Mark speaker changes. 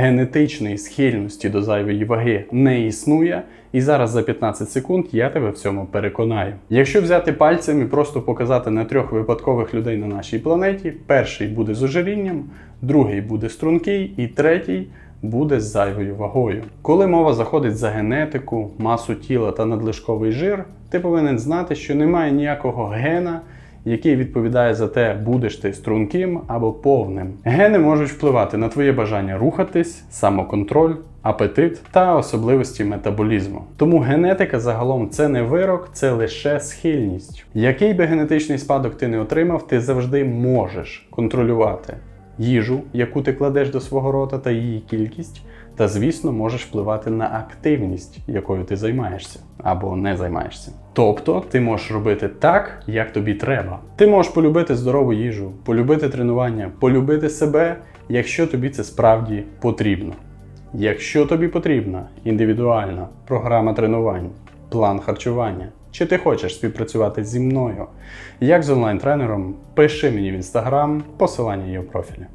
Speaker 1: Генетичної схильності до зайвої ваги не існує, і зараз за 15 секунд я тебе в цьому переконаю. Якщо взяти пальцем і просто показати на трьох випадкових людей на нашій планеті, перший буде з ожирінням, другий буде стрункий, і третій буде з зайвою вагою. Коли мова заходить за генетику, масу тіла та надлишковий жир, ти повинен знати, що немає ніякого гена, який відповідає за те, будеш ти струнким або повним. Гени можуть впливати на твоє бажання рухатись, самоконтроль, апетит та особливості метаболізму. Тому генетика загалом це не вирок, це лише схильність. Який би генетичний спадок ти не отримав, ти завжди можеш контролювати їжу, яку ти кладеш до свого рота та її кількість, та, звісно, можеш впливати на активність, якою ти займаєшся або не займаєшся. Тобто ти можеш робити так, як тобі треба. Ти можеш полюбити здорову їжу, полюбити тренування, полюбити себе, якщо тобі це справді потрібно. Якщо тобі потрібна індивідуальна програма тренувань, план харчування, чи ти хочеш співпрацювати зі мною, як з онлайн-тренером, пиши мені в інстаграм, посилання є в профілі.